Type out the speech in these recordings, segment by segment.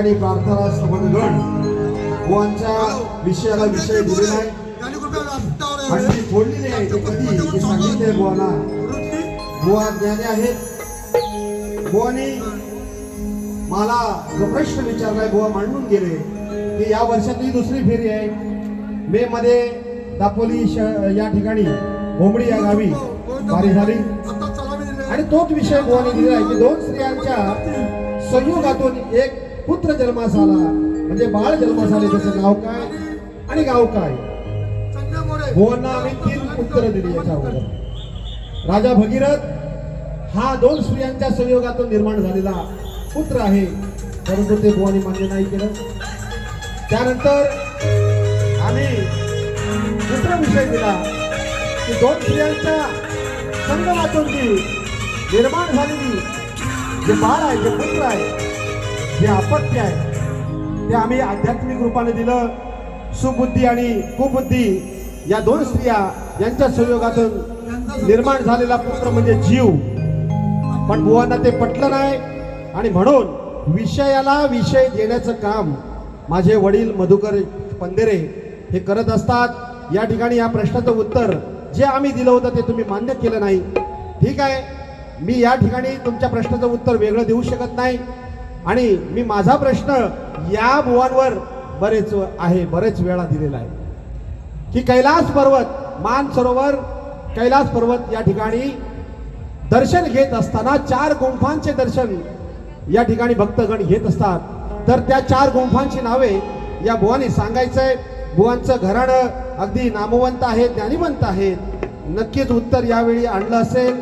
ठिकाणी प्रार्थना सभनगण बुवांच्या विषयाला विषय दिलेला आहे. आणि ती फोडलेली आहे. ते कधी सांगितले बुवाना. बुवा ज्ञानी आहेत. गोवाने मला जो प्रश्न विचारलाय गोवा मांडून गेले. की या वर्षातली दुसरी फेरी आहे. मे मध्ये दापोली श- या ठिकाणी होमडी या गावी वारी झाली. आणि तोच विषय बुवाने दिला आहे की दोन स्त्रियांच्या संयोगातून एक पुत्र जन्मास आला म्हणजे बाळ जन्मास आले त्याचं नाव काय आणि गाव काय? बुवांना आम्ही तीन उत्तरं दिली याच्यावर राजा भगीरथ हा दोन स्त्रियांच्या संयोगातून निर्माण झालेला पुत्र आहे. परंतु ते भुवानी मान्य नाही केलं. त्यानंतर आम्ही दुसरा विषय दिला की दोन स्त्रियांच्या संगमातून जी निर्माण झालेली जे बाळ आहे जे पुत्र आहे जे अपत्य आहे. ते आम्ही आध्यात्मिक रूपाने दिलं. सुबुद्धी आणि कुबुद्धी या दोन स्त्रिया यांच्या संयोगातून निर्माण झालेला पुत्र म्हणजे जीव. पण बुवांना ते पटलं नाही. आणि म्हणून विषयाला विषय देण्याचं काम माझे वडील मधुकर पंदेरे हे करत असतात. या ठिकाणी या प्रश्नाचं उत्तर जे आम्ही दिलं होतं ते तुम्ही मान्य केलं नाही. ठीक आहे. मी या ठिकाणी तुमच्या प्रश्नाचं उत्तर वेगळं देऊ शकत नाही. आणि मी माझा प्रश्न या भुवांवर बरेच आहे बरेच वेळा दिलेला आहे. की कैलास पर्वत मान सरोवर कैलास पर्वत या ठिकाणी दर्शन घेत असताना चार गुंफांचे दर्शन या ठिकाणी भक्तगण घेत असतात. तर त्या चार गुंफांची नावे या बुवाने सांगायचंय. बुवांचं घराणं अगदी नामवंत आहे ज्ञानीवंत आहेत. नक्कीच उत्तर यावेळी आणलं असेल.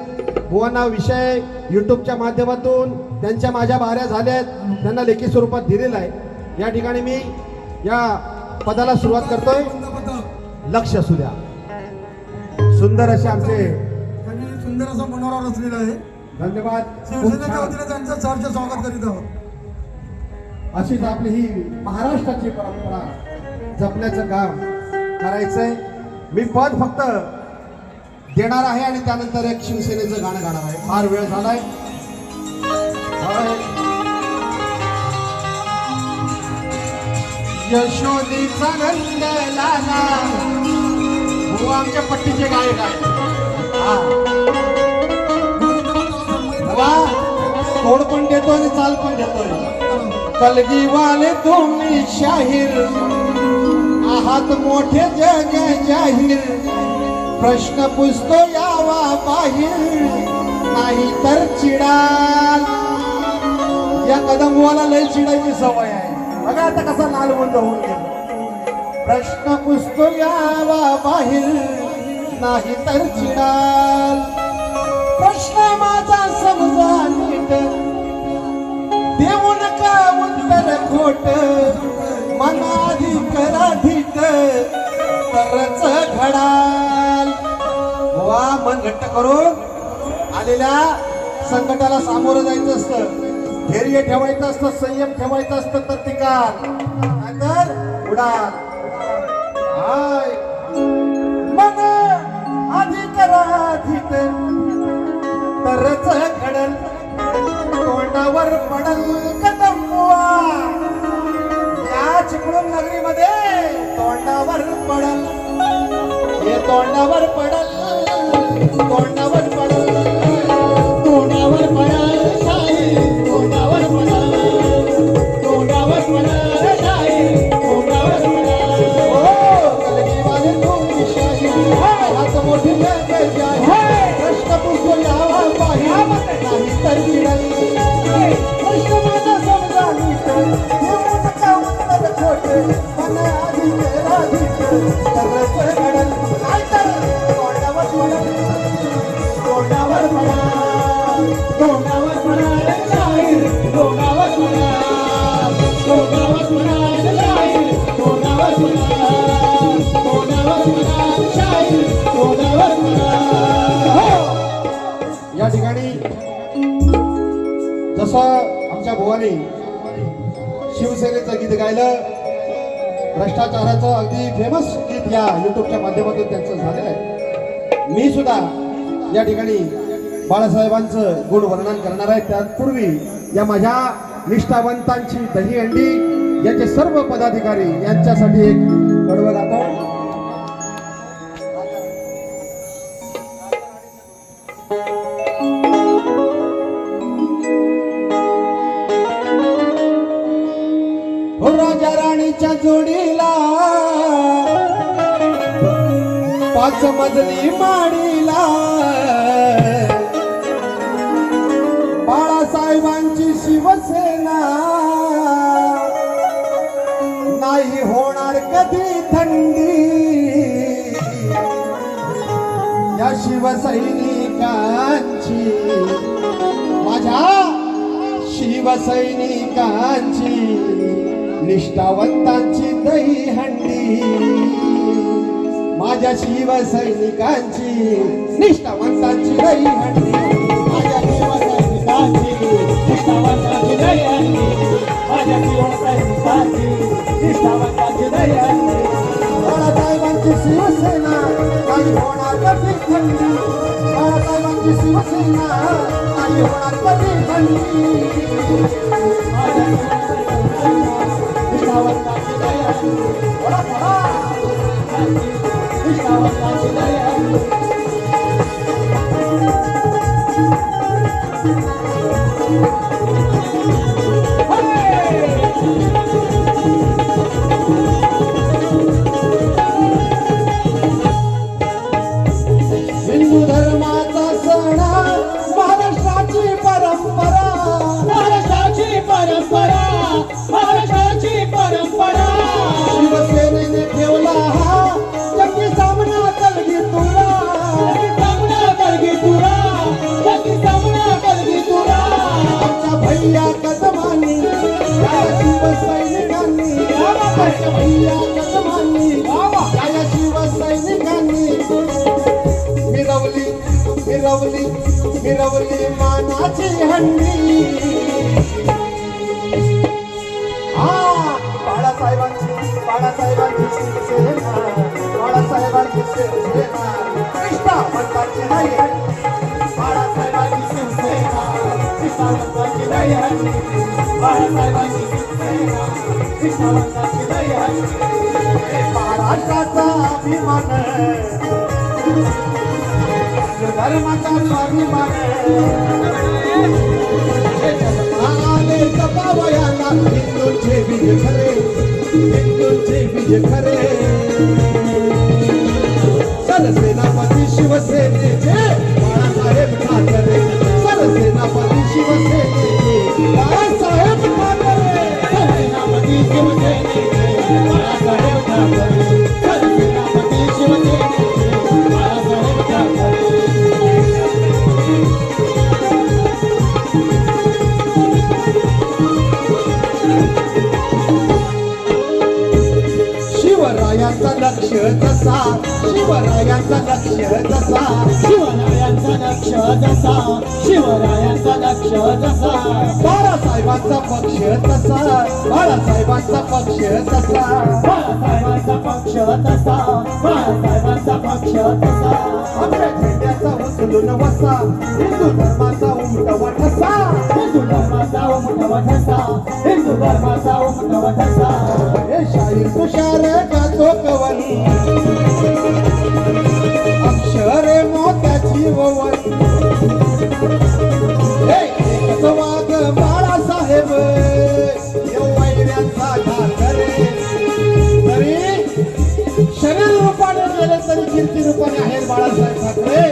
बुवांना विषय युट्यूबच्या माध्यमातून त्यांच्या माझ्या बाऱ्या झाल्यात त्यांना लेखी स्वरूपात दिलेला आहे. या ठिकाणी मी या पदाला सुरुवात करतोय. लक्ष असू द्या. सुंदर असे आमचे सुंदर असा मनोरा रचलेला आहे. धन्यवाद. त्यांचं सहर्ष स्वागत करीत आहोत. अशीच आपली ही महाराष्ट्राची परंपरा जपण्याचं काम करायचंय. मी पद फक्त देणार आहे आणि त्यानंतर एक शिवसेनेचं गाणं गाणार आहे. फार वेळ झालाय. यशोदीचा नंद लाला. हो आमच्या पट्टीचे गायक आहे वा तोड पण देतो आणि चाल पण देतो कलगीवाले तुम्ही शाहीर. आहात मोठे जग जाहीर. प्रश्न पुसतो यावा बाहेर. नाही तर चिडाल. या कदमवाला लय चिडायची सवय आहे. बघा आता कसा लाल मुंड होऊन गेला. प्रश्न पुसतो यावा बाहेर नाही तर चिडाल. प्रश्न माझा समजा नीट. देऊ नका उत्तर खोट? मनाधी करा धीट. तरच घडाल. वा मन घट्ट करून आलेल्या संकटाला सामोरं जायचं असतं. धैर्य ठेवायचं असतं संयम ठेवायचं असतं तर ठिकाण नाहीतर उडान. हाय. मन अधिक करा तरच घडल. तोंडावर पडल कदम बुवा. या चिपळूण नगरीमध्ये तोंडावर पडल. हे तोंडावर पडल. आमच्या शिवसेनेचं गीत गायलं. भ्रष्टाचाराचं अगदी फेमस गीत या युट्यूबच्या माध्यमातून त्यांचं झालेलं आहे. मी सुद्धा या ठिकाणी बाळासाहेबांचं गुण वर्णन करणार आहे. त्यापूर्वी या माझ्या निष्ठावंतांची दहीहंडी याचे सर्व पदाधिकारी यांच्यासाठी एक कडवं गातो पाच मजली माडीला. बाळासाहेबांची शिवसेना. नाही होणार कधी थंडी. या शिवसैनिकांची माझ्या शिवसैनिकांची निष्ठावंतांची दहीहंडी माझ्या शिवसैनिकांची निष्ठावंतांची दहीहंडी माझ्या शिवसैनिकांची निष्ठावंतांची दहीहंडी माझ्या शिवसैनिकांची निष्ठावंतांची दहीहंडी बाळासाहेबांची शिवसेना नाही होणार कधी थंडी बाळासाहेबांची शिवसेना नाही होणार कधी थंडी माझ्या शिवसैनिकांची निष्ठावंतांची दहीहंडी बोला, बोला. निष्ठावंतांची फिरवली फिरवली मानाची हंडी. हा बाळासाहेबांची बाळासाहेबांची शिवसेना बाळासाहेबांची शिवसेना निष्ठावंतांची नाही हंडी. बाळासाहेबांची शिवसेना निष्ठावंतांची दहीहंडी बाळासाहेबांची शिवसेना निष्ठावंतांची दहीहंडी महाराष्ट्राचा अभिमान धर्माचा स्वामी आले तपावयाला हिंदूंचे बीज खरे हिंदूंचे बीज खरे. सरसेनापती शिवसेने शिवरायांचा लक्ष तसा शिवरायांचा लक्ष जसा शिवरायांचा लक्ष जसा शिवरायांचा लक्ष जसा. बाळासाहेबांचा पक्ष तसा बाळासाहेबांचा पक्ष तसा. बाळासाहेबांचा पक्ष तसा बाळासाहेबांचा पक्ष तसा. आपल्या झेंड्याचा उचलून वसा हिंदू धर्माचा उमटवा ठसा. हिंदू धर्माचा उमटवा ठसा हिंदू धर्माचा उमटवा ठसा. हे शाहीर तुषार गातो कवन अक्षरे मोत्याची कीर्ती रूपाने आहेत बाळासाहेब ठाकरे?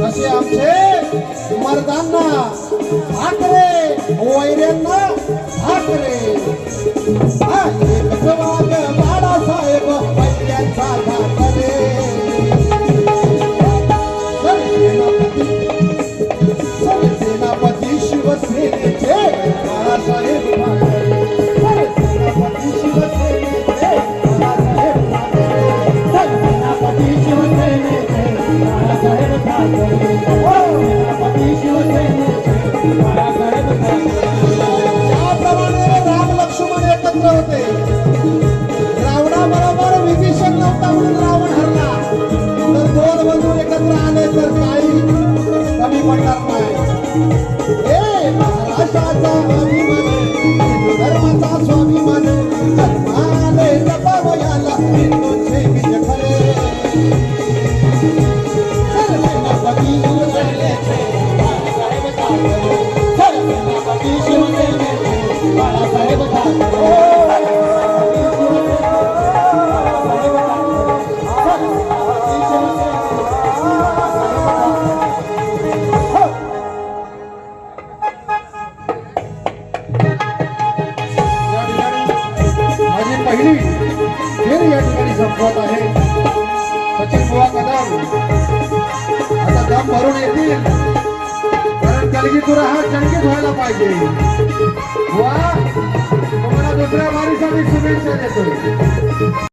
तसे आमचे मर्दांना कारण कलगीतुरा हा चंकित व्हायला पाहिजे. वा. तुम्हाला दुसऱ्या वारीसाठी शुभेच्छा देतो